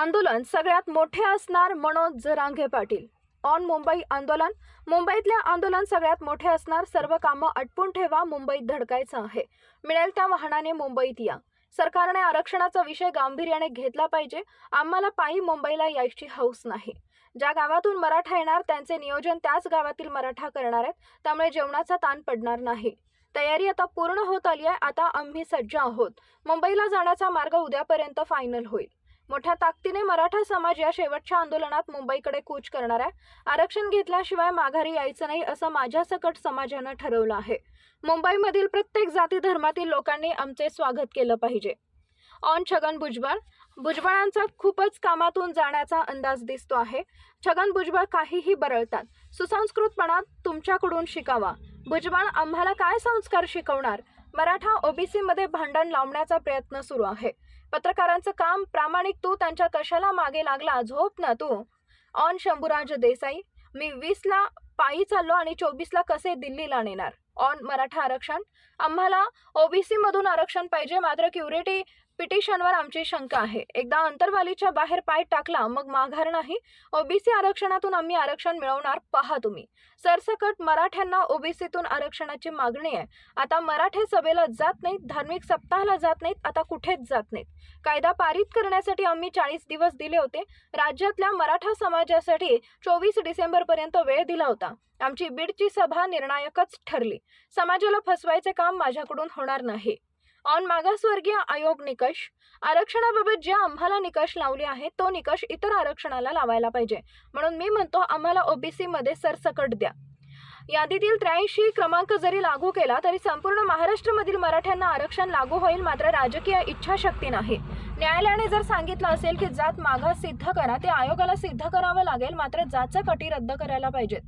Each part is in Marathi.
आंदोलन सगळ्यात मोठे असणार मनोज जरांगे पाटील. ऑन मुंबई आंदोलन. मुंबईतले आंदोलन सगळ्यात मोठे असणार सर्व कामं अटपून ठेवा मुंबईत धडकायचं आहे. मिळेल त्या वाहनाने मुंबईत या. सरकारने आरक्षणाचा विषय गांभीर्याने घेतला पाहिजे. आम्हाला पायी मुंबईला यायची हौस नाही. ज्या गावातून मराठा येणार त्यांचे नियोजन त्याच गावातील मराठा करणार आहेत. त्यामुळे जेवणाचा ताण पडणार नाही. तयारी आता पूर्ण होत आली आहे. आता आम्ही सज्ज आहोत. मुंबईला जाण्याचा मार्ग उद्यापर्यंत फायनल होईल. मोठ्या ताकदीने मराठा समाज या शेवटच्या आंदोलनात मुंबईकडे कूच करणार आहे. आरक्षण घेतल्याशिवाय माघारी यायचं नाही असं माझ्या सकट समाजानं ठरवलं आहे. मुंबईमधील प्रत्येक जाती धर्मातील लोकांनी आमचे स्वागत केलं पाहिजे. ऑन छगन भुजबळ. भुजबळांचा खूपच कामातून जाण्याचा अंदाज दिसतो आहे. छगन भुजबळ काहीही बरळतात. सुसंस्कृतपणा तुमच्याकडून शिकावा. भुजबळ आम्हाला काय संस्कार शिकवणार? मराठा ओबीसीमध्ये भांडण लावण्याचा प्रयत्न सुरू आहे. पत्रकारांचं काम प्रामाणिक तू त्यांच्या कशाला मागे लागला? झोप ना तू. ऑन शंभूराज देसाई. मी वीसला पायी चाललो आणि चोवीसला कसे दिल्लीला नेणार? ऑन मराठा आरक्षण? आम्हाला ओबीसी मधून आरक्षण पाहिजे मात्र क्युरिटी पिटिशनवर आमची शंका आहे. एकदा अंतरवालीच्या बाहेर पाय टाकला मग माघार नाही. ओबीसी आरक्षणातून आम्ही आरक्षण मिळवणार पहा तुम्ही. सरसकट मराठ्यांना ओबीसीतून आरक्षणाची मागणी आहे. आता मराठे सभेला जात नाहीत धार्मिक सप्ताहाला जात नाहीत आता कुठेच जात नाहीत. कायदा पारित करण्यासाठी आम्ही चाळीस दिवस दिले होते. राज्यातल्या मराठा समाजासाठी चोवीस डिसेंबर पर्यंत वेळ दिला होता. आमची बीडची सभा निर्णायकच ठरली. समाजाला फसवायचे काम माझ्याकडून होणार नाही. ऑन मागासवर्गीय आयोग निकष. आरक्षणाबाबत जे आम्हाला निकष लावले आहेत तो निकष इतर आरक्षणाला लावायला पाहिजे. म्हणून मी म्हणतो आम्हाला ओबीसीमध्ये सरसकट द्या. यादीतील त्र्याऐंशी क्रमांक जरी लागू केला तरी संपूर्ण महाराष्ट्रामधील मराठ्यांना आरक्षण लागू होईल मात्र राजकीय इच्छाशक्ती नाही. न्यायालयाने जर सांगितलं असेल की जात मागास सिद्ध करा ते आयोगाला सिद्ध करावं लागेल मात्र जातचं कटी रद्द करायला पाहिजेत.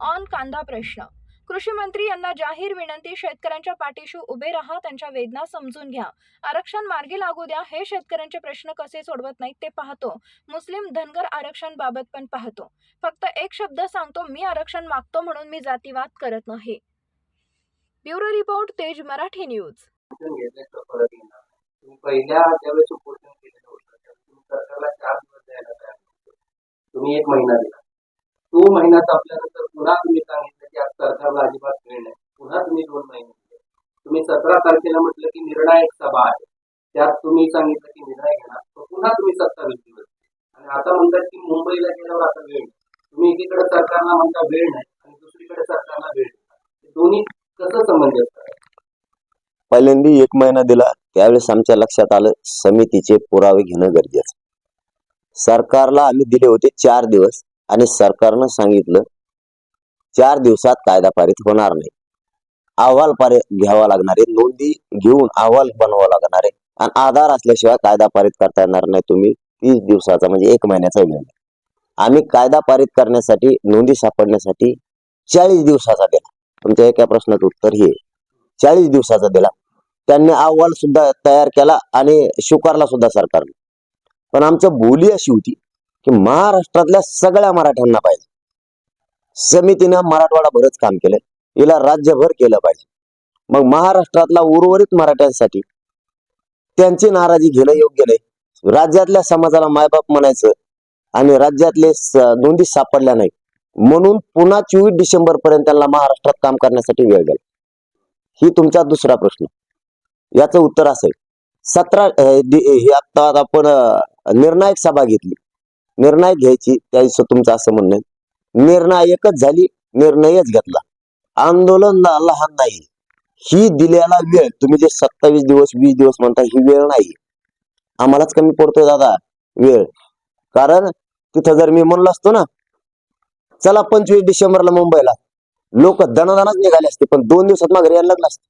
ऑन कांदा प्रश्न. कृषी मंत्री यांना जाहीर विनंती शेतकऱ्यांच्या पाठीशी उभे राहा त्यांच्या वेदना समजून घ्या. आरक्षण मार्गी लागू द्या हे शेतकऱ्यांचे प्रश्न कसे सोडवत नाहीत ते पाहतो. मुस्लिम धनगर आरक्षण बाबत पण पाहतो. फक्त एक शब्द सांगतो मी आरक्षण मागतो म्हणून मी जातीवाद करत नाही. ब्युरो रिपोर्ट तेज मराठी न्यूज. तुम्ही पहिल्या ज्यावेळेस उपोषण केलेलं होतं त्यावेळेस सरकारला चार दिवस द्यायला तयार तुम्ही एक महिना दिला. तो महिना संपल्यानंतर पुन्हा तुम्ही सांगितलं की सरकारला अजिबात वेळ नाही. पुन्हा तुम्ही दोन महिने तुम्ही सतरा तारखेला म्हटलं की निर्णायक सभा आहे. त्यात तुम्ही सांगितलं की निर्णय घेणार. तर पुन्हा तुम्ही सत्तावीस दिवस आणि आता म्हणतात की मुंबईला गेल्यावर आता वेळ नाही. तुम्ही एकीकडे सरकारला म्हणता वेळ नाही आणि दुसरीकडे सरकारला वेळ देता. दोन्ही कसं संबंधित पहिल्यांदा एक महिना दिला. त्यावेळेस आमच्या लक्षात आलं समितीचे पुरावे घेणं गरजेचं सरकारला आम्ही दिले होते चार दिवस आणि सरकारनं सांगितलं चार दिवसात कायदा पारित होणार नाही. अहवाल पारित घ्यावा लागणार आहे. नोंदी घेऊन अहवाल बनवावा लागणार आहे. आणि आधार असल्याशिवाय कायदा पारित करता येणार नाही. तुम्ही तीस दिवसाचा म्हणजे एक महिन्याचा वेळ आम्ही कायदा पारित करण्यासाठी नोंदी सापडण्यासाठी चाळीस दिवसाचा दिला. तुमच्या एका प्रश्नाचं उत्तर हे चाळीस दिवसाचा दिला. त्यांनी अहवाल सुद्धा तयार केला आणि स्वीकारला सुद्धा सरकारने. पण आमचं बोली अशी होती की महाराष्ट्रातल्या सगळ्या मराठ्यांना पाहिजे. समितीनं मराठवाडा भरच काम केलं हिला राज्यभर केलं पाहिजे. मग महाराष्ट्रातला उर्वरित मराठ्यांसाठी त्यांची नाराजी घेणं योग्य नाही. राज्यातल्या समाजाला मायबाप म्हणायचं आणि राज्यातले नोंदी सापडल्या नाही म्हणून पुन्हा चोवीस डिसेंबर पर्यंत त्यांना महाराष्ट्रात काम करण्यासाठी वेळ गेला. ही तुमचा दुसरा प्रश्न. याचं उत्तर असेल सतरा हे आता आपण निर्णायक सभा घेतली. निर्णय घ्यायची त्या तुमचं असं म्हणणं आहे. निर्णायकच झाली निर्णयच घेतला. आंदोलन लहान नाही. ही दिलेला वेळ तुम्ही जे सत्तावीस दिवस वीस दिवस म्हणता ही वेळ नाही. आम्हालाच कमी पडतोय दादा वेळ. कारण तिथं जर मी म्हणलो असतो ना चला पंचवीस डिसेंबरला मुंबईला. लोक दणादणाच निघाले असते पण दोन दिवसात माघारी यायला लागलं असतं.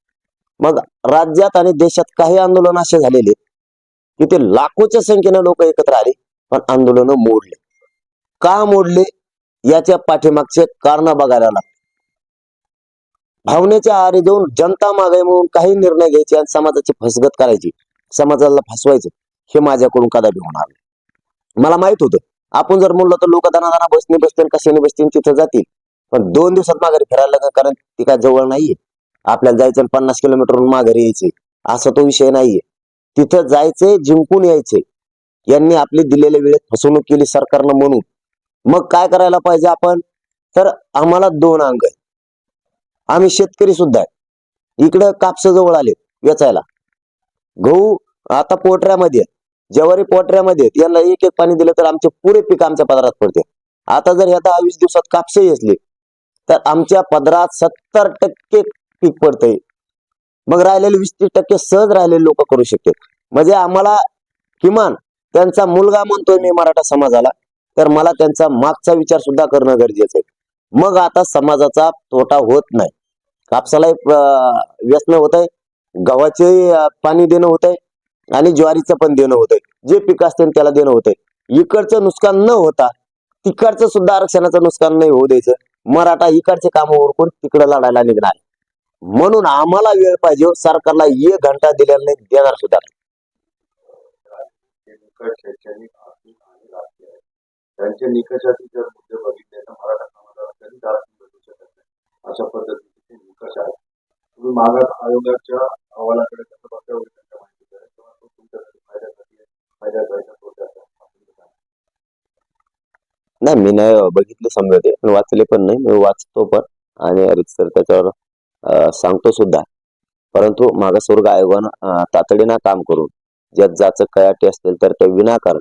मग राज्यात आणि देशात काही आंदोलन असे झालेले की ते लाखोच्या संख्येने लोक एकत्र आले पण आंदोलन मोडले. का मोडले? याच्या पाठीमागचे कारण बघायला लागते. भावनेच्या आरे देऊन जनता मागे म्हणून काही निर्णय घ्यायचे आणि समाजाची फसगत करायची समाजाला फसवायचं हे माझ्याकडून कदापि होणार नाही. मला माहीत होतं आपण जर म्हणलं तर लोक दनादाना बसने बसतील कशाने बसतील तिथं जातील. पण दोन दिवसात माघारी फिरायला लागेल कारण ती काय जवळ नाहीये. आपल्याला जायचं आणि पन्नास किलोमीटरहून माघारी यायचे असा तो विषय नाहीये. तिथं जायचंय जिंकून यायचे यांनी आपली दिलेल्या वेळेत फसवणूक केली सरकारनं म्हणून. मग काय करायला पाहिजे आपण? तर आम्हाला दोन अंग आहे आम्ही शेतकरी सुद्धा आहे इकडं कापसाजवळ आले वेचायला. गहू आता पोटऱ्यामध्ये जवारी ज्वारी पोटऱ्यामध्ये आहेत. यांना एक एक पाणी दिलं तर आमचे पुरे पीक आमच्या पदरात पडते. आता जर ह्या दहा वीस दिवसात कापसे असले तर आमच्या पदरात सत्तर टक्के पीक पडतंय. मग राहिलेले वीस तीस टक्के सहज राहिलेले लोक करू शकते म्हणजे आम्हाला किमान त्यांचा मुलगा म्हणतोय मी मराठा समाजाला तर मला त्यांचा मागचा विचार सुद्धा करणं गरजेचं आहे. मग आता समाजाचा तोटा होत नाही. कापसाला व्यसन होत आहे गव्हाचे पाणी देणं होत आहे आणि ज्वारीचं पण देणं होत आहे जे पीक असते त्याला देणं होत आहे इकडचं नुकसान न होता तिकडचं सुद्धा आरक्षणाचं नुकसान नाही होऊ द्यायचं. मराठा इकडचे काम ओळखून तिकडे लढायला निघणार. म्हणून आम्हाला वेळ पाहिजे हो, सरकारला एक घंटा दिल्याने देणार सुद्धा नाही. ते निकष शैक्षणिक आर्थिक आणि राजकीय आहेत त्यांच्या निकषाचे जर मुद्दे बघितले तर मराठा समाजाला कधीच आरक्षण भेटू शकत नाही. अशा पद्धतीचे ते निकष आहेत. तुम्ही मागास आयोगाच्या अहवालाकडे कसं बघता एवढी त्यांच्या माहिती द्या किंवा तो तुमच्यासाठी फायद्यासाठी फायद्याचा आहे? का तोट्याचा नाही मी नाही बघितलं समजा ते. पण वाचले पण नाही. मी वाचतो पण. आणि सर त्याच्यावर सांगतो सुद्धा. परंतु मागासवर्ग आयोगानं तातडीनं काम करून ज्यात ज्याचं कयाटी असतील तर ते विनाकारण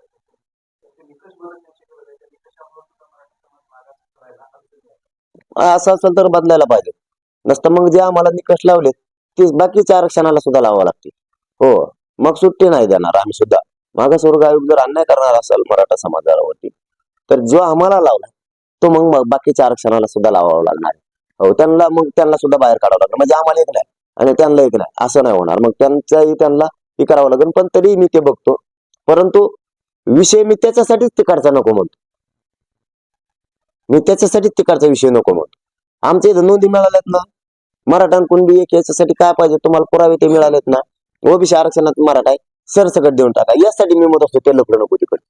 असं असेल तर बदलायला पाहिजे. नसतं मग जे आम्हाला निकष लावले ते बाकीच्या आरक्षणाला सुद्धा लावावं लागते हो मग सुट्टी नाही देणार आम्ही सुद्धा. मागासवर्ग आयोग जर अन्याय करणार असेल मराठा समाजावरती तर जो आम्हाला लावला तो मग मग बाकीच्या आरक्षणाला सुद्धा लावावा लागणार हो त्यांना मग त्यांना सुद्धा बाहेर काढावं लागणार. म्हणजे आम्हाला एक नाही आणि त्यांना एक नाही असं नाही होणार. मग त्यांचाही त्यांना हे करावं लागेल. पण तरी मी ते बघतो. परंतु विषय मी त्याच्यासाठीच तिकडचा नको म्हणतो. मी त्याच्यासाठीच तिकडचा विषय नको म्हणतो आमच्या इथं नोंदी मिळाल्यात ना मराठा आणि कुणबी एक याच्यासाठी काय पाहिजे तुम्हाला पुरावे ते मिळालेत ना ओबीसी आरक्षणात मराठा आहे सरसकट देऊन टाका. यासाठी मी मत असतो ते लोक नको तिकडे.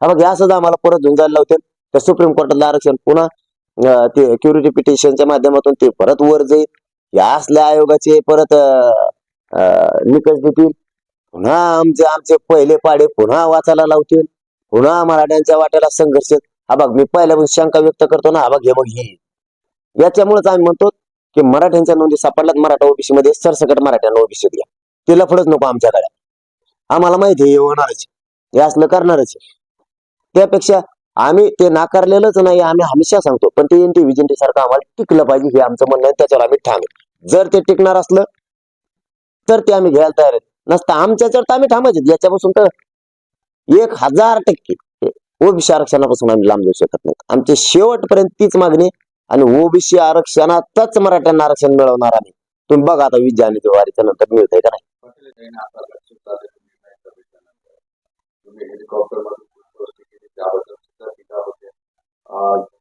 हा बघ हे असंच आम्हाला परत घेऊन जायला लावते तर सुप्रीम कोर्टातलं आरक्षण पुन्हा ते क्युरिटी पिटिशनच्या माध्यमातून ते परत वर जाईल. या असल्या आयोगाचे परत निकष देतील. पुन्हा आमचे आमचे पहिले पाडे पुन्हा वाचायला लावतील. पुन्हा मराठ्यांच्या वाट्याला संघर्ष हा बघ मी पहिल्यापासून शंका व्यक्त करतो ना हा बघ हे मग ही. याच्यामुळेच आम्ही म्हणतो की मराठ्यांच्या नोंदी सापडल्यात मराठा ओबीसी मध्ये सरसकट मराठ्यांना ओबीसी द्या. ते लफडच नको आमच्याकडे. आम्हाला माहिती आहे हे होणारच हे असलं करणारच त्यापेक्षा आम्ही ते नाकारलेलंच नाही आम्ही हमेशा सांगतो पण ते एनटी विजेंटी सारखं आम्हाला टिकलं पाहिजे हे आमचं म्हणणं आहे त्याच्यावर आम्ही ठाम जर ते टिकणार असलं तर ते आम्ही घ्यायला तयार आहेत. नसतं आमच्याच्यावर तर आम्ही थांबायचे याच्यापासून तर एक हजार टक्के. ओबीसी आरक्षणापासून आम्ही लांब देऊ शकत नाही. आमची शेवटपर्यंत तीच मागणी आणि ओबीसी आरक्षणातच मराठ्यांना आरक्षण मिळवणार आम्ही. तुम्ही बघा आता विजय आणि वारीच्या नंतर मिळतंय का नाही.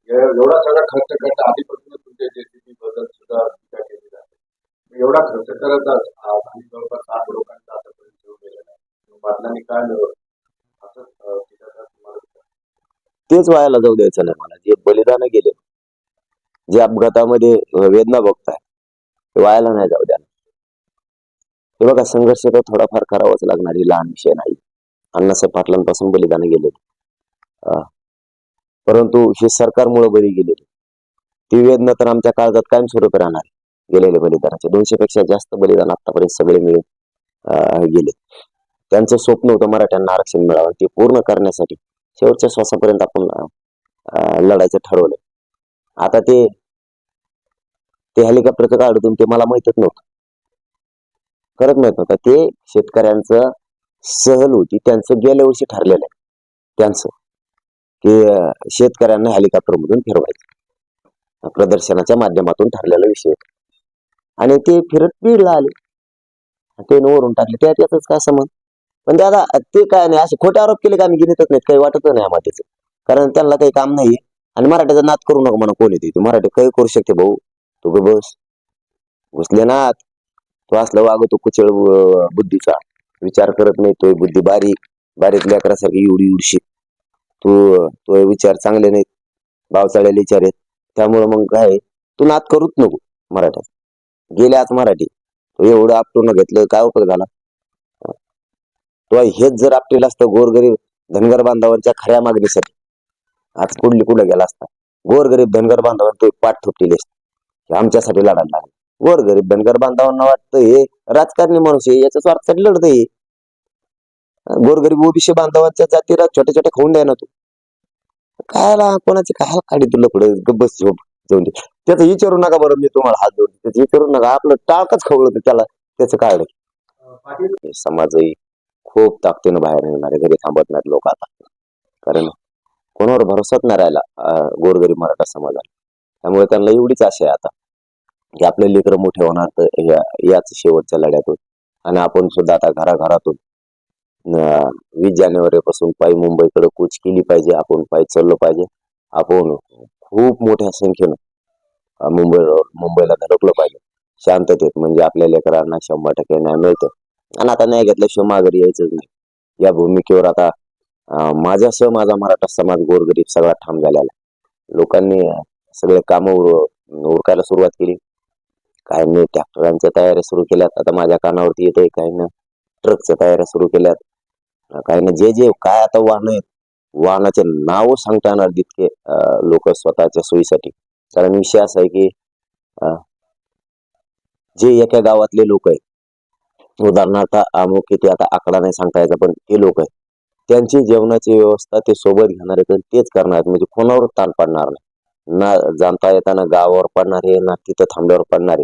एवढा सगळा खर्च करता आधीपासून तुमच्या जेसीबी बद्दल सुद्धा टीका केली जाते एवढा खर्च करत आज आज आणि जवळपास साठ लोकांचा आतापर्यंत जीव गेलेला आहे पाटलांनी काय मिळवलं असं अं, टीका करत तुम्हाला विचारतो. तेच व्हायला जाऊ द्यायचं नाही मला. जे बलिदान गेले जे अपघातामध्ये वेदना बघताय ते व्हायला नाही जाऊ द्या. हे बघा संघर्ष तर थोडाफार करावाच लागणार ही लहान विषय नाही. अण्णासाहेब पाटलांपासून बलिदान गेले परंतु हे सरकारमुळे बळी गेलेले ती वेदना तर आमच्या काळजात कायम स्वरूपी राहणार. गेलेले बलिदानाचे दोनशे पेक्षा जास्त बलिदान आतापर्यंत सगळे मिळून अं, गेले त्यांचं स्वप्न होतं मराठ्यांना आरक्षण मिळावं ते पूर्ण करण्यासाठी शेवटच्या श्वासापर्यंत आपण लढायचं ठरवलं आता ते ते हेलिकॉप्टरचं काढून ते मला माहितच नव्हतं. खरंच माहीत नव्हतं. ते शेतकऱ्यांचं सहल होती. त्यांचं गेल्या वर्षी ठरलेलं आहे. त्यांचं. की शेतकऱ्यांना हेलिकॉप्टर मधून फिरवायचं. प्रदर्शनाच्या माध्यमातून ठरलेला विषय आणि ते फिरत बीडला आले ते वरून टाकले. त्यात याच काय समज पण दादा ते काय नाही असे खोटे आरोप केले का आम्ही गिनीतच नाहीत काही वाटत नाही आम्हाला त्याचं. कारण त्यांना काही काम नाही आणि मराठीचा नाद करू नका म्हणा कोण येते तू मराठी काही करू शकते भाऊ. तू ग बस. घुसले ना आत. तू असलं वागतो कुचळ बुद्धीचा. विचार करत नाही तो बुद्धी बारीक. बारीक लेकरासारखी एवढी एवढीशी तू तो विचार चांगले नाहीत. भावचाळ्याला विचार आहेत त्यामुळे मग काय तू नाद करूच नको मराठ्यात. गेले आज मराठी. तो एवढं आपटून घेतलं काय उपयोग झाला? तेव्हा हेच जर आपटेल असतं गोरगरीब धनगर बांधवांच्या खऱ्या मागणीसाठी आज कुठली कुठं गेला असता? गोरगरीब धनगर बांधवांना पाठ थोपटेले असते. हे आमच्यासाठी लढायला लागले. गोरगरीब धनगर बांधवांना वाटतं हे राजकारणी माणूस आहे याच्या स्वार्थासाठी लढत आहे गोरगरीब ओबीसी बांधवांच्या जातीला छोट्या छोट्या खाऊन द्या ना तू. कायला कोणाची काय काढी तुला पुढे? गब्बस झोप जाऊन दे. त्याचं विचारू नका बरं मी तुम्हाला हात जोडतो. त्याचं विचारू नका. आपलं टाळकच खवळत त्याला. त्याचं काय समाजही खूप ताकदीनं बाहेर निघणारे घरी थांबत नाहीत लोक आता. कारण कोणावर भरोसाच नाही राहिला गोरगरीब मराठा समाजाला. त्यामुळे त्यांना एवढीच आशा आहे आता. की आपले लेकरं मोठे होणार तर या- याच शेवटच्या लढ्यातून. आणि आपण सुद्धा आता घराघरातून वीस जानेवारीपासून पायी मुंबईकडे कूच केली पाहिजे आपण पायी चाललो पाहिजे. आपण खूप मोठ्या संख्येनं मुंबई मुंबईला धडकलं पाहिजे. शांततेत म्हणजे आपल्या लेकरांना शंभर टक्के न्याय मिळतो. आणि आता नाही घेतल्याशिवाय माघारी यायचं नाही. या भूमिकेवर आता माझ्यासह माझा मराठा समाज गोरगरीब सगळा ठाम झालेला. लोकांनी सगळे कामं उरकायला सुरुवात केली. काहींनी ट्रॅक्टरांच्या तयाऱ्या सुरू केल्यात. आता माझ्या कानावरती येते काहींना ट्रकच्या तयाऱ्या सुरू केल्यात. काहींना जे जे काय आता वाहन आहेत वाहनाचे नाव सांगता येणार तितके लोक स्वतःच्या सोयीसाठी. कारण विषय असा आहे की जे एका गावातले लोक आहेत उदाहरणार्थ अमुक किती आता आकडा नाही सांगता यायचा पण ते लोक आहेत. त्यांची जेवणाची व्यवस्था ते सोबत घेणार आहेत आणि तेच करणार आहेत. म्हणजे कोणावर ताण पडणार नाही. ना जाणता येताना गावावर पडणारे ना तिथं थांबल्यावर पडणारे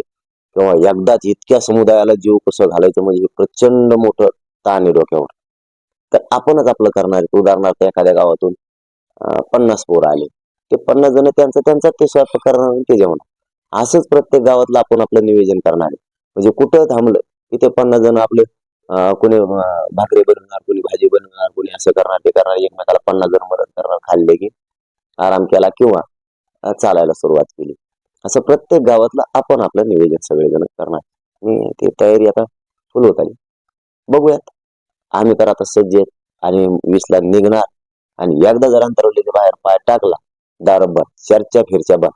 किंवा एकदाच इतक्या समुदायाला जीव कसं घालायचं म्हणजे प्रचंड मोठं ताण आहे डोक्यावर. तर आपणच आपलं करणार आहे उदाहरणार्थ एखाद्या गावातून पन्नास पोरं आले. ते पन्नास जण त्यांचं त्यांचा ते स्वयंपाक करणार ते जेवण असंच प्रत्येक गावातलं आपण आपलं नियोजन करणार आहे. म्हणजे कुठं थांबलं तिथे पन्नास जण आपले कोणी भाकरी बनवणार कोणी भाजी बनवणार कोणी असं करणार ते करणार एकमेकाला पन्नास जण मदत करणार खाल्ले की आराम केला किंवा चालायला सुरुवात केली. असं प्रत्येक गावातलं आपण आपलं नियोजन सगळेजण करणार. मी ती तयारी आता फुल होत आली. बघूयात. आम्ही तर आता सज्ज आहेत आणि वीसला निघणार. आणि एकदा जर अंतरवलीच्या बाहेर पाय टाकला दारब्बा चर्चा फिरच्या बा.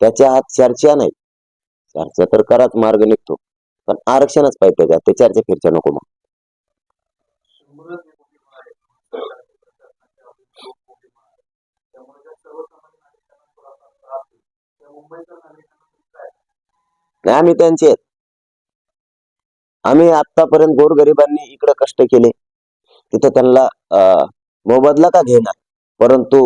त्याच्या हात चर्चा नाही. चर्चा तर कराच मार्ग निघतो. पण आरक्षणच पाहिजे का ते चर्चा फिरच्या नको मग. नाही आम्ही त्यांचे आहेत. आम्ही आतापर्यंत गोरगरिबांनी इकडे कष्ट केले. तिथं त्यांना मोबदला का घेणार परंतु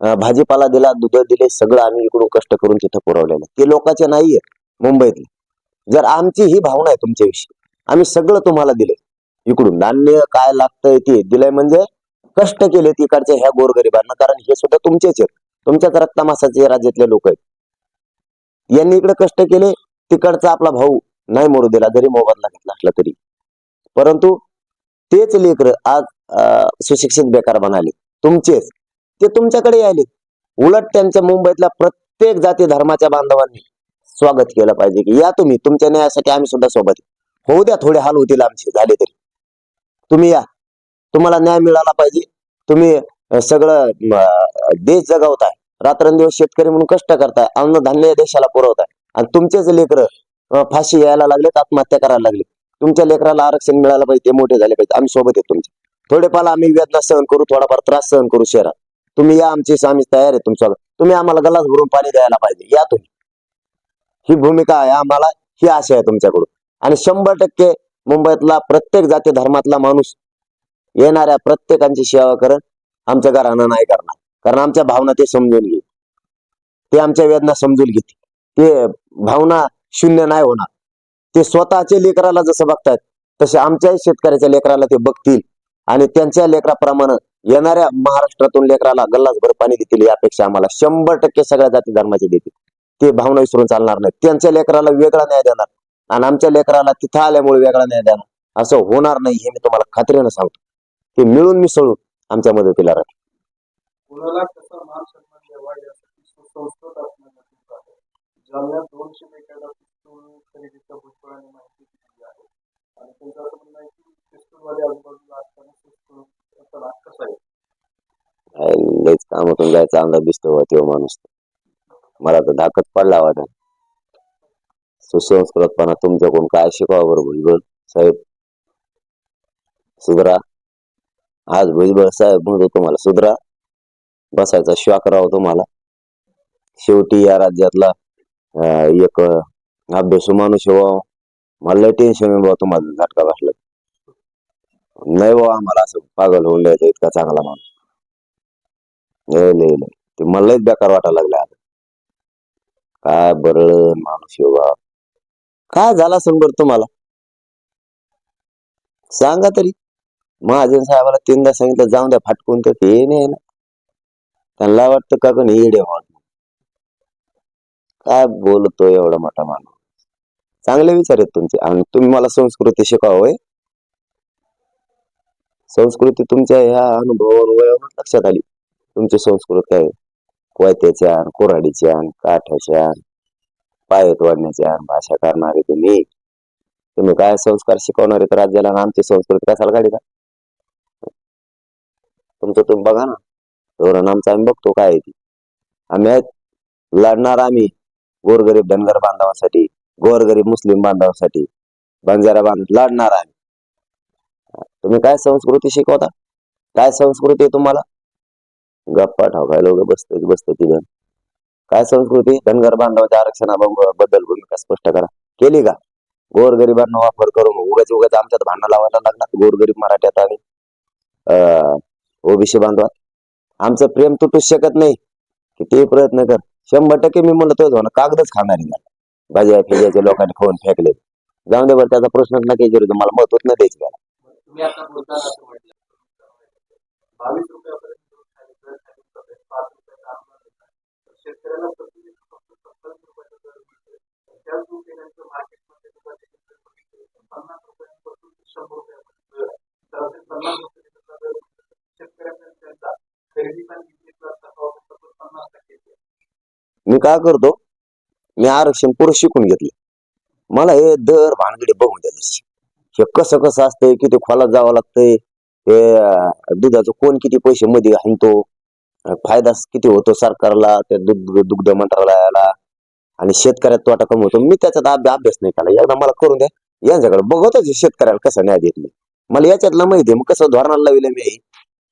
भाजीपाला दिला दूध दिले सगळं आम्ही इकडून कष्ट करून तिथं पुरवलेलं ते लोकांचे नाहीये मुंबईतले. जर आमची ही भावना आहे तुमच्याविषयी आम्ही सगळं तुम्हाला दिले इकडून धान्य काय लागतंय ते दिलंय म्हणजे कष्ट केले तिकडच्या ह्या गोरगरिबांना कारण हे सुद्धा तुमचेच आहेत. तुमच्याच रक्तामासाचे राज्यातले लोक आहेत. यांनी इकडे कष्ट केले तिकडचा आपला भाऊ नाही मोडू दिला जरी मोबदला घेतला असला तरी. परंतु तेच लेकर आज सुशिक्षित बेकार बनाले तुमचेच. ते तुमच्याकडे आले उलट त्यांच्या मुंबईतल्या प्रत्येक जाती धर्माच्या बांधवांनी स्वागत केलं पाहिजे की या तुम्ही तुमच्या न्यायासाठी आम्ही सुद्धा सोबत होऊ द्या थोडे हाल होतील आमचे झाले तरी. तुम्ही या. तुम्हाला न्याय मिळाला पाहिजे. तुम्ही सगळं देश जगवताय. रात्रंदिवस शेतकरी म्हणून कष्ट करताय. अन्नधान्य या देशाला पुरवताय. आणि तुमचेच लेकर फाशी यायला लागलेत आत्महत्या करायला लागले तुमच्या लेकराला आरक्षण मिळालं पाहिजे ते मोठे झाले पाहिजे. आम्ही सोबत आहे तुमचे. थोडेफार आम्ही वेदना सहन करू थोडाफार त्रास सहन करू शहरात. तुम्ही या आमची आम्ही तयार आहे तुमच्या तुम्ही आम्हाला गलास भरून पाणी द्यायला पाहिजे. या तुम्ही. ही भूमिका आहे आम्हाला ही आशा आहे तुमच्याकडून. आणि शंभर टक्के मुंबईतला प्रत्येक जाती धर्मातला माणूस येणाऱ्या प्रत्येकांची सेवा करण आमच्या घरानं नाही करणार. कारण आमच्या भावना ते समजून घेईल. ते आमच्या वेदना समजून घेतील. ते भावना शून्य नाही होणार. ते स्वतःच्या लेकराला जसं बघतायत तसे आमच्याही शेतकऱ्याच्या लेकराला ते बघतील. आणि त्यांच्या लेकराप्रमाणे येणाऱ्या महाराष्ट्रातून लेकराला गल्लासभर पाणी देतील यापेक्षा आम्हाला शंभर टक्के सगळ्या जाती धर्माचे देतील. ते भावना विसरून चालणार नाही त्यांच्या लेकराला वेगळा न्याय देणार. आणि आमच्या लेकराला तिथं आल्यामुळे वेगळा न्याय देणार. असं होणार नाही हे मी तुम्हाला खात्रीनं सांगतो. ते मिळून मिसळून आमच्या मदतीला राहतील कुणाला कसा मान सन्मान द्यावा यासाठी सुसंस्कृत असणं गरजेचं आहे जालन्यात दोनशे बेकायदा पिस्तूल खरेदीच्या भुजबळाने माहिती दिली आहे. आणि त्यांचं असं म्हणणं आहे की पिस्तूलवाले आजूबाजूला असताना पिस्तूल याचा राग कसा आहे? काय लयच कामातून जायचा अंदाज दिसतो बा तो माणूस. मला तर धाकत पडला वाटत. सुसंस्कृतपणा तुमच्याकडून काय शिकवा बरं भुजबळ साहेब? सुधरा आज भुजबळ साहेब म्हणतो तुम्हाला सुधरा बसायचा श्वाक राव तुम्हाला. शेवटी या राज्यातला एक अभ्यास माणूस आहे मला टेन्शन बाबा तुम्हाला झटका बसला. नाही बाबा आम्हाला असं पागल होऊन द्यायचं इतका चांगला माणूस. ते मला बेकार वाटायला लागला. काय बरळ माणूस आहे काय झाला असेल बरं तुम्हाला? सांगा तरी. महाजन साहेबाला तीनदा सांगितलं जाऊन द्या फाटकून तर ते नाही ना. त्यांना वाटतं का कोणी येडे काय बोलतो एवढा मोठा माणूस? चांगले विचार आहेत तुमचे. आणि तुम्ही मला संस्कृती शिकावं संस्कृती तुमच्या ह्या अनुभवावर लक्षात आली. तुमची संस्कृती काय कोयत्याच्या कोराडीच्या काठ्याच्या पायत वाढण्याच्या भाषा करणारे तुम्ही. तुम्ही काय संस्कार शिकवणारे तर राज्याला आमची संस्कृती कशाला गाडी का? तुमचं तुम्ही बघा ना. धोरण आमचं आम्ही बघतो काय आहे ती. आम्ही लढणार आम्ही. गोरगरीब धनगर बांधवासाठी गोरगरीब मुस्लिम बांधवासाठी बंजारा बांध लढणार आम्ही. तुम्ही काय संस्कृती शिकवता? काय संस्कृती आहे तुम्हाला? गप्पा ठाकायला वगैरे बसतोय बसत तिथं. काय संस्कृती? धनगर बांधवाच्या आरक्षणाबद्दल भूमिका स्पष्ट करा. केली का? गोरगरिबांना वापर करून उगाच उगाच आमच्यात भांडण लावायला लागणार. गोरगरीब मराठ्यात आणि ओबीसी बांधवात. आमचं प्रेम तुटूच शकत नाही. किती प्रयत्न कर. शंभर टक्के मी म्हणलं तोच ना कागदच खाणार भाज्या फिज्याच्या लोकांनी खाऊन फेकले. जाऊन दे बरं त्याचा प्रश्नच नाही विचारू. मला महत्वच नाही द्यायची त्याला. तुम्ही आता बोलताना असं म्हटलं बावीस रुपयापर्यंत दूध सांगितलं सांगितलं पाच रुपयाचा आम्हाला देतात. तर शेतकऱ्याला प्रति फक्त सत्तावीस रुपयाचा दर मिळतोय. त्याच दुकानांचं मार्केटमध्ये बघितले पन्नास रुपयांपासून शंभर रुपयापर्यंत पन्नास दर शेतकऱ्यांना त्यांचा तफावत पन्नास टक्के मी काय करतो? मी आरक्षण पुरं शिकून घेतलं. मला हे दर भानगडी बघून द्या हे कसं कसं असतंय किती खोलात जावं लागतंय हे दुधाचं कोण किती पैसे मध्ये हाणतो? फायदा किती होतो सरकारला त्या दुग्ध दुग्ध मंत्रालयाला आणि शेतकऱ्यात तोटा कमी होतो. मी त्याच्यात अभ्या- अभ्यास नाही केला. एकदा मला करून द्या. यांच्याकडे बघतच शेतकऱ्याला कसं न्याय देत नाही. मला याच्यातलं माहिती आहे. मग कसं धोरणाला लावलं मी?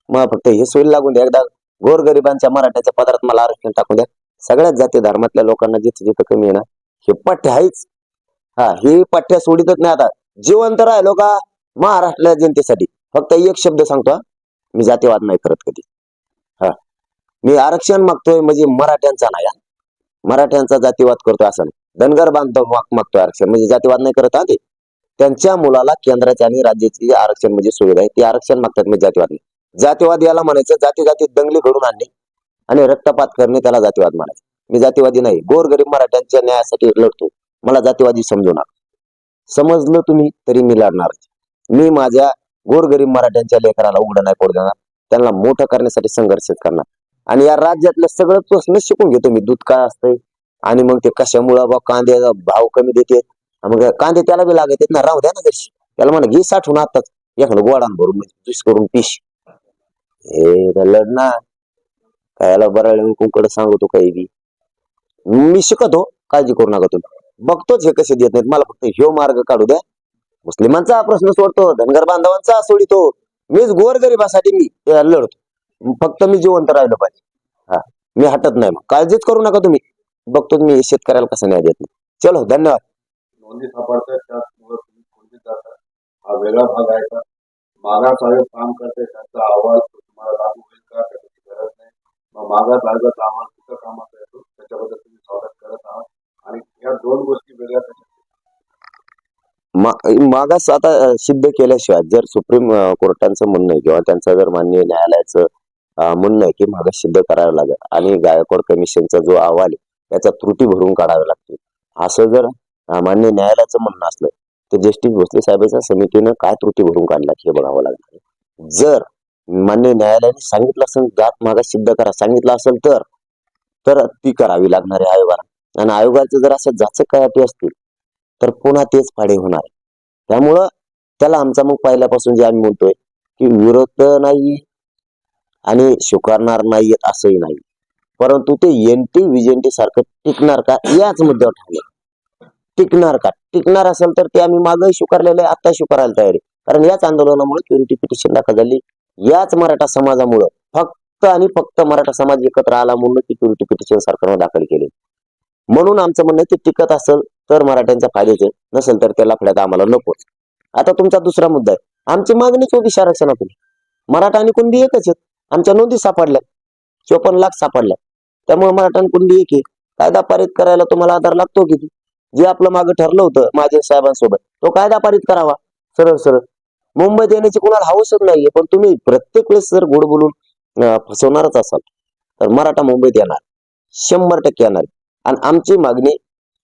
मग फक्त हे सोयी लागून द्या. एकदा गोरगरिबांच्या मराठ्याच्या पदार्थ मला आरक्षण टाकून द्या. सगळ्याच जाती धर्मातल्या लोकांना जिथं जिथं कमी आहे ना हे पठ्य आहेच. हा ही पठ्य सोडितच नाही आता. जिवंत राहिलो का? महाराष्ट्राच्या जनतेसाठी. फक्त एक शब्द सांगतो हा. मी जातीवाद नाही करत कधी. मी आरक्षण मागतोय म्हणजे मराठ्यांचा नाही मराठ्यांचा जातीवाद करतोय असं नाही. धनगर बांधव माग- मागतोय आरक्षण. म्हणजे जातीवाद नाही करत आधी त्यांच्या मुलाला केंद्राची आणि राज्याची आरक्षण म्हणजे सुविधा आहे. ती आरक्षण मागतात म्हणजे जातीवाद नाही. जातीवाद याला म्हणायचं जाती जाती दंगली घडून आणणे आणि रक्तपात करणे त्याला जातीवाद म्हणायचं. मी जातीवादी नाही. गोरगरीब मराठ्यांच्या न्यायासाठी लढतो. मला जातीवादी समजू नका समजलं तुम्ही तरी मी लढणार मी माझ्या गोरगरीब मराठ्यांच्या लेकराला उघडं नाही पडू देणार. त्यांना मोठं करण्यासाठी संघर्ष करणार. आणि या राज्यातलं सगळं प्रश्न शिकून घेतो मी. दूध काय असतंय? आणि मग ते कशामुळं बा कांदे भाव कमी देते? मग कांदे त्याला बी लागत ना. राहू द्या ना जशी. त्याला म्हणा घे साठवून आताच. एखादं गोडान भरून ज्यूस करून पिश. हे लढना लढणार काय याला बरं कुंकड सांगतो काही बी. मी शिकतो. काळजी करू नका तुम्ही. बघतोच हे कसे देत नाहीत. मला फक्त ह्यो मार्ग काढू द्या. मुस्लिमांचा प्रश्न सोडतो. धनगर बांधवांचा सोडितो. मीच गोरगरिबासाठी मी लढतो. फक्त मी जिवंत राहिलो पाहिजे. हा. मी हटत नाही मग. काळजीच करू नका तुम्ही. बघतो मी शेतकऱ्याला कसं न्याय देत नाही. चलो धन्यवाद. नोंदी सापडतात त्याचमुळे तुम्ही कोणते जातात हा वेगळा भाग आहे का? मागास आयोग काम करते त्यांचा अहवाल तुम्हाला लागू होईल का? त्याची गरज नाही. मग मागास आयोगाचा अहवाल कुठं कामाचा येतो? त्याच्याबद्दल तुम्ही स्वागत करत आहात. आणि या दोन गोष्टी वेगळ्या कशा मागास आता सिद्ध केल्याशिवाय जर सुप्रीम कोर्टांचं म्हणणं किंवा त्यांचं जर मान्य न्यायालयाचं म्हणणं आहे की मागास सिद्ध करावं लागेल. आणि गायकवाड कमिशनचा जो अहवाल आहे त्याचा त्रुटी भरून काढावे लागतील. असं जर मान्य न्यायालयाचं म्हणणं असलं तर जस्टिस भोसले साहेबांच्या समितीनं काय त्रुटी भरून काढला हे बघावं लागणार जर मान्य न्यायालयाने सांगितलं असेल जात मागास सिद्ध करा सांगितलं असेल तर तर ती करावी लागणार आहे आयोगाला. आणि आयोगाचं जर असं जाचक काय अटी असतील तर पुन्हा तेच फाडे होणार त्यामुळं त्याला आमचा मग पहिल्यापासून जे आम्ही म्हणतोय की विरोध नाही आणि स्वीकारणार नाहीयेत असंही नाही. परंतु ते एनटी विजेंटी सारखं टिकणार का? याच मुद्द्यावर ठरले टिकणार का? टिकणार असेल तर ते आम्ही मागही स्वीकारलेलं आहे आता स्वीकारायला तयार कारण याच आंदोलनामुळे क्युरिटी पिटिशन दाखल झाली. याच मराठा समाजामुळं फक्त आणि फक्त मराठा समाज एकत्र आला म्हणून ती क्युरिटी पिटिशन सरकारनं दाखल केली. म्हणून आमचं म्हणणं आहे ते टिकत असेल तर मराठ्यांचा फायद्याचे नसेल तर त्याला फड्यात आम्हाला नकोच. आता तुमचा दुसरा मुद्दा आहे. आमची मागणीच होती आरक्षणातून मराठा आणि कुणबी एकच आहेत. आमच्या नोंदी सापडल्या. चोपन्न लाख सापडल्या. त्यामुळे मराठा कुंडी एक आहे. कायदा पारित करायला तुम्हाला आधार लागतो किती जे आपलं मागं ठरलं होतं माझ्या साहेबांसोबत तो कायदा पारित करावा. सरळ सरळ. मुंबईत येण्याची कोणाला हौसच नाहीये पण तुम्ही प्रत्येक वेळेस जर गोड बोलून फसवणारच असाल तर मराठा मुंबईत येणार. शंभर टक्के येणार. आणि आमची मागणी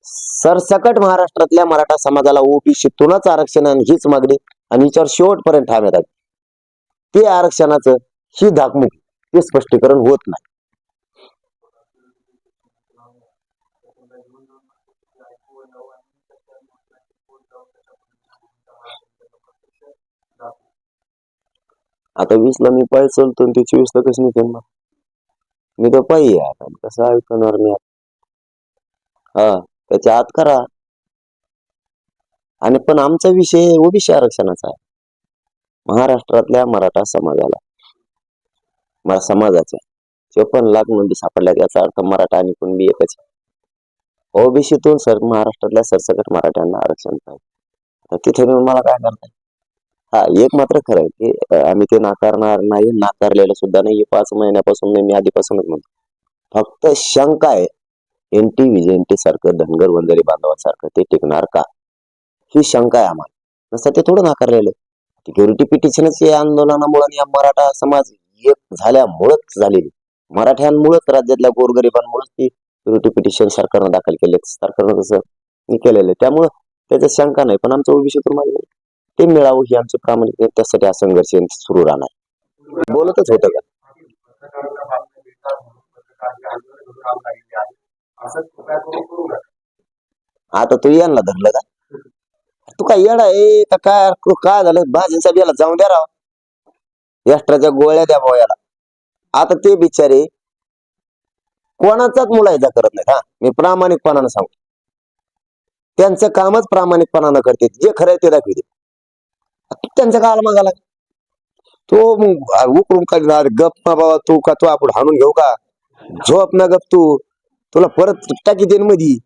सरसकट महाराष्ट्रातल्या मराठा समाजाला ओबीसीतूनच आरक्षण आणि हीच मागणी आणि विचार शेवटपर्यंत ठाम येतात ते आरक्षणाचं ही धाकमुक म्हणजे ते स्पष्टीकरण होत नाही. आता वीस ला मी पाय चलतो आणि ते चोवीस ला कसं निघेल मग? मी तर पायी आता कसं ऐकणार मी हा त्याच्या आत करा. आणि पण आमचा विषय ओबीसी आरक्षणाचा आहे. महाराष्ट्रातल्या मराठा समाजाला. मला समाजाच्या चोपन्न लाख नोंदी सापडल्यात याचा अर्थ मराठा आणि कुणबी एकच ओबीसीतून सर महाराष्ट्रातल्या सरसकट मराठ्यांना आरक्षण पाहिजे. तिथे मला काय करताय हा एक मात्र खरं आहे की आम्ही ते नाकारणार नाही नाकारलेलं सुद्धा नाही. पाच महिन्यापासून नाही मी आधीपासूनच म्हणतो. फक्त शंका आहे एनटी विजेंटी सारखं धनगर वंजारी बांधवांसारखं ते टिकणार का? ही शंका आहे आम्हाला. नसतं ते थोडं नाकारलेलं सिक्युरिटी पिटिशनच या आंदोलनामुळे या मराठा समाज एक झाल्यामुळेच झालेली. मराठ्यांमुळेच राज्यातल्या गोरगरिबांमुळेच ती युनिटी पिटिशन सरकारनं दाखल केले सरकारनं तसं हे केलेलं आहे. त्यामुळं त्याचं शंका नाही. पण आमचं ओबीसीतून मागणी ते मिळावं ही आमची प्रामाणिक त्यासाठी हा संघर्ष सुरू राहणार. बोलतच होतं का? आता तू यांना धरलं का? तू काय येडा ए का काय काय झालं? भाजीचा याला जाऊन द्या राव. एक्स्ट्राच्या गोळ्या द्या भाऊ याला. आता ते बिचारे कोणाचाच मुलायचा करत नाहीत हा. मी प्रामाणिकपणानं सांगतो. त्यांचं कामच प्रामाणिकपणानं करते. जे खरं आहे ते दाखवते त्यांचा त्यांच्या काळाला मागाला तो मग उकरून काढणार गप ना बाबा तू का तू आपण हाणून घेऊ का? झोप ना गप तू. तुला परत टाकी देईन मधी.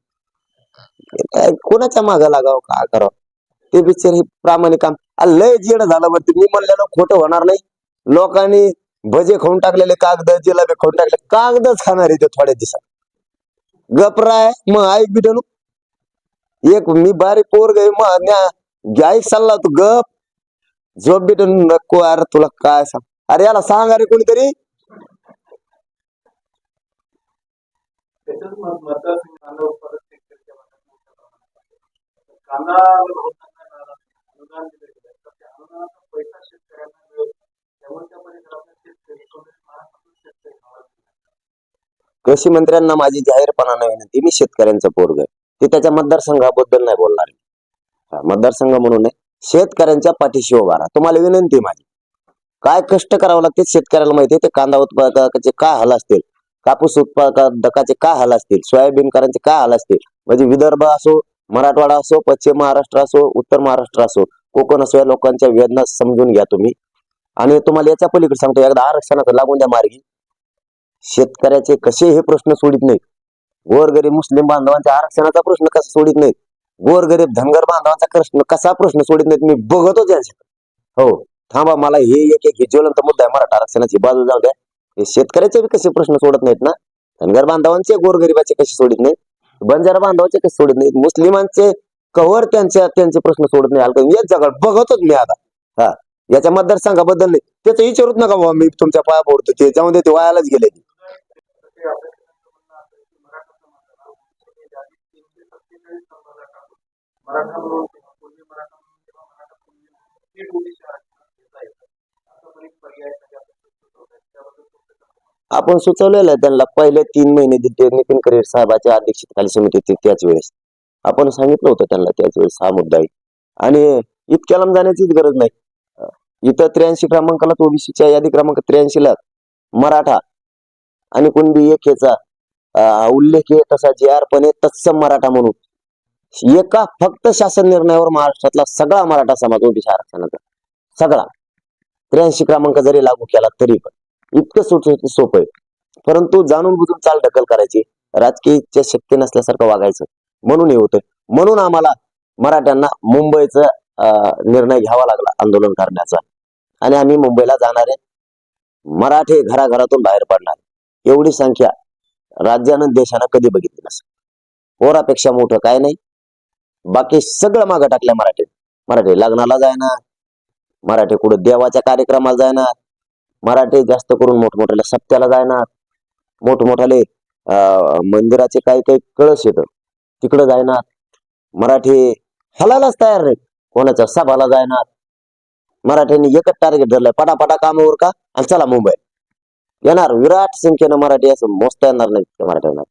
कोणाच्या मागा लागाव? का करावं? ते बिचारे प्रामाणिक काम लय जेड झालं बरं मी म्हणलेलं खोटं होणार नाही. लोकांनी भजे खाऊन टाकलेले कागद जिलाबी खाऊन टाकले कागदच खाणार आहे ते थोड्या दिवसात गपराय मग ऐक बिटनू एक मी बारीक पोर गे मग न्या ऐक सल्ला तू गप झोप बिटन नको अरे तुला काय सांग अरे याला सांग अरे कोणीतरी कांदा कृषी मंत्र्यांना माझी जाहीरपणा विनंती. मी शेतकऱ्यांचं पोरग आहे. ते त्याच्या मतदारसंघाबद्दल नाही बोलणार मतदारसंघ म्हणून शेतकऱ्यांच्या पाठीशी उभा राहा. तुम्हाला विनंती माझी. काय कष्ट करावं लागते शेतकऱ्याला माहिती ते कांदा उत्पादकाचे काय हाल असतील? कापूस उत्पादकाचे काय हाल असतील? सोयाबीनकरांचे काय हाल असतील? म्हणजे विदर्भ असो मराठवाडा असो पश्चिम महाराष्ट्र असो उत्तर महाराष्ट्र असो कोकण असो या लोकांच्या वेदना समजून घ्या तुम्ही. आणि तुम्हाला याच्या पलीकडे सांगतो एकदा आरक्षणाचं लागून द्या मार्गी. शेतकऱ्याचे कसे हे प्रश्न सोडित नाहीत. गोरगरीब मुस्लिम बांधवांच्या आरक्षणाचा प्रश्न कसा सोडित नाहीत? गोरगरीब धनगर बांधवांचा प्रश्न कसा प्रश्न सोडित नाहीत? मी बघतोच यांच्यात हो थांबा मला हे एक एक ज्वलंत मुद्दा आहे. मराठा आरक्षणाची बाजू जाऊ द्या. हे शेतकऱ्याचे बी कसे प्रश्न सोडत नाहीत ना? धनगर बांधवांचे गोरगरिबाचे कसे सोडित नाहीत? बंजारा बांधवांचे कसे सोडत नाहीत? मुस्लिमांचे कवर त्यांच्या त्यांचे प्रश्न सोडत नाही. आलं येत जगाड बघतोच मी आता. याच्या मतदारसंघाबद्दल नाही. त्याचं विचारूच नका बाबा मी तुमच्या पाया पडतो. ते जाऊन दे ते वायालाच गेले. आपण सुचवलेलं आहे त्यांना पहिले तीन महिने दिले नितीन करेर साहेबाच्या अध्यक्षतेखाली समिती होती त्याच वेळेस. आपण सांगितलं होतं त्यांना त्याच वेळेस हा मुद्दा आहे. आणि इतक्या लांब जाण्याचीच गरज नाही. इथं त्र्याऐंशी क्रमांकाला ओबीसीच्या यादी क्रमांक त्र्याऐंशीला मराठा. आणि कुणबी एक ह्याचा उल्लेख आहे तसा जे आर पण आहे तत्सम मराठा म्हणून. एका फक्त शासन निर्णयावर महाराष्ट्रातला सगळा मराठा समाज ओबीसी आरक्षणाचा. सगळा. त्र्याऐंशी क्रमांक जरी लागू केला तरी पण. इतकं सोप सोपं आहे. परंतु जाणून बुजून चाल ढकल करायची राजकीय शक्ती नसल्यासारखं वागायचं. म्हणून हे होतं म्हणून आम्हाला मराठ्यांना मुंबईचा अं, निर्णय घ्यावा लागला आंदोलन करण्याचा. आणि आम्ही मुंबईला जाणार आहे. मराठे घराघरातून बाहेर पडणार एवढी संख्या राज्यानं देशानं कधी बघितली नसेल. पोरापेक्षा मोठं काय नाही. बाकी सगळं मागं टाकलं मराठी. मराठी लग्नाला जायना मराठी कुठं देवाच्या कार्यक्रमाला जायणार. मराठी जास्त करून मोठमोठ्याला सप्त्याला जायणार. मोठमोठ्याले अं, मंदिराचे काही काही कळस येत. तिकडं जायना मराठी हलायलाच तयार नाही कोणाच्या सभाला जायना मराठ्यांनी एकच टार्गेट धरलंय. पटापटा कामावर का आणि चला मुंबई. येणार विराट संख्येनं मराठी असं मोजता येणार नाही मराठी मराठ्यांना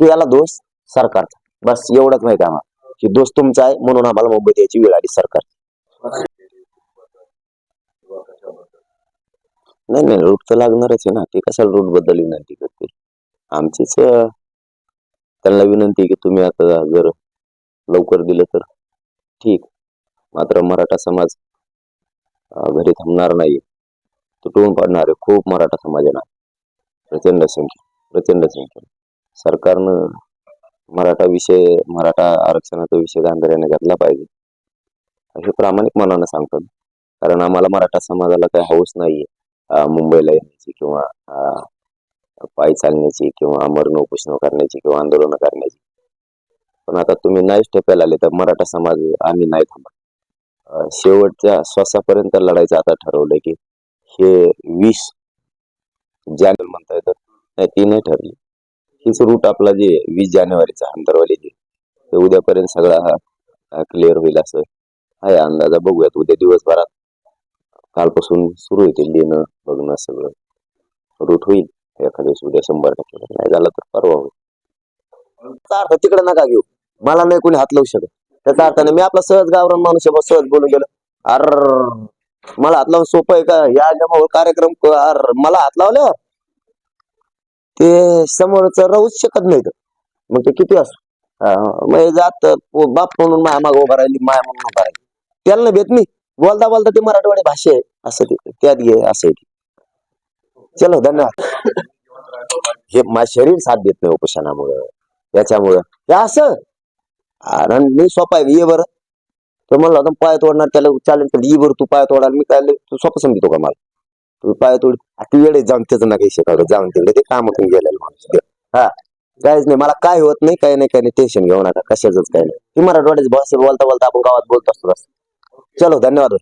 हे याला दोष सरकारचा. बस एवढंच माहिती आहे आम्हाला. की दोष तुमचा आहे म्हणून आम्हाला मुंबईत यायची वेळ आली सरकार. नाही नाही रूट तर लागणारच आहे ना. ते कशाला रूटबद्दल विनंती करते आमचीच त्यांना विनंती आहे की तुम्ही आता जर लवकर दिलं तर. ठीक. मात्र मराठा समाज घरी थांबणार नाही. तुटून पडणार आहे खूप मराठा समाज आहे प्रचंड संख्या प्रचंड संख्या सरकारनं मराठा विषय मराठा आरक्षणाचा विषय गांभीर्याने घेतला पाहिजे. असे प्रामाणिक मनानं सांगतो कारण आम्हाला मराठा समाजाला काही हौस नाही मुंबईला येण्याची किंवा पाय पायी चालण्याची किंवा मरण उपोषण करण्याची किंवा आंदोलन करण्याची. पण आता तुम्ही नाहीच ठेपायला आले तर मराठा समाज आम्ही नाही थांबत. शेवटच्या श्वासापर्यंत लढायचं आता ठरवलंय की हे वीस जानेवारी म्हणता येतं. नाही ती नाही ठरली. हीच रूट आपला जे वीस जानेवारीचा अंतरवाली जे ते उद्यापर्यंत सगळा हा क्लिअर होईल असं आहे अंदाजा. बघूयात उद्या दिवसभरात कालपासून सुरू होतील लिहिणं बघणं सगळं. रूट होईल. एखाद्या उद्या शंभर टक्के. नाही झालं तर परवा होईल. तिकडे नका घेऊ. मला नाही कोणी हात लावू शकत. त्याचा अर्थ नाही. मी आपला सहज गावरान माणूस आहे सहज बोलून गेलो. अर मला हात लावून सोपं आहे का? या जमावर कार्यक्रम अर मला हात लावल्यावर ते समोरच राहूच शकत नाही मग ते किती असो. मग जात बाप म्हणून माया माग उभा राहिली माया म्हणून उभा राहिली. त्याला नाही भेट मी बोलता बोलता ते मराठवाडी भाषा आहे असं ते त्यात घे असं आहे ते. चलो धन्यवाद. हे माझं शरीर साथ देत नाही उपोषणामुळं याच्यामुळं. हे असं मी सोपा आहे ये बरं. तर म्हणलं आता पाय तोडणार त्याला चालेल तर ये बरं तू पाय तोडाल. मी काय लय- तू सोपं समजतो का मला? तू पाय तोड. तू वेळे जाऊन त्याचं ना काही शिकावलं जाऊन तिकडे ते काम करून गेलेलं माणूस. हा. काहीच नाही. मला काय होत नाही काही नाही काही नाही. टेन्शन घेऊ नका. कशाच काही नाही. ती मराठवाड्याची भाषा बोलता बोलता आपण गावात बोलत असतो चलो धन्यवाद.